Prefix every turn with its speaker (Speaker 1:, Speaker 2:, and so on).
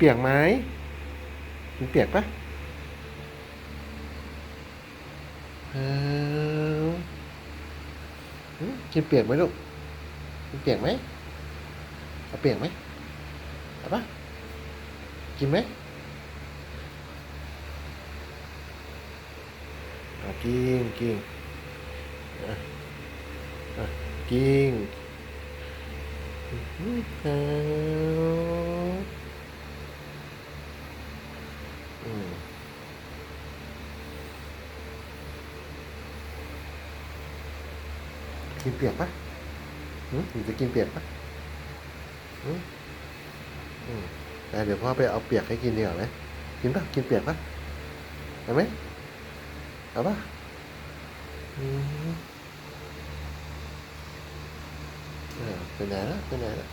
Speaker 1: เปียกไหมกินเปียกปะเออหึกินเปียกไหมลูกกินเปียกไหมเอาเปียกไหมเอาปะกินไหมกินกินอะอะกินอืออเอา อืมกินเปียกปะหืมหนูจะกินเปียกปะหืมอืมแต่เดี๋ยวพ่อไปเอาเปียกให้กินดีกว่าไหมกินปะกินเปียกปะเอาไหมเอาปะอืมเออไปไหนละไปไหนละ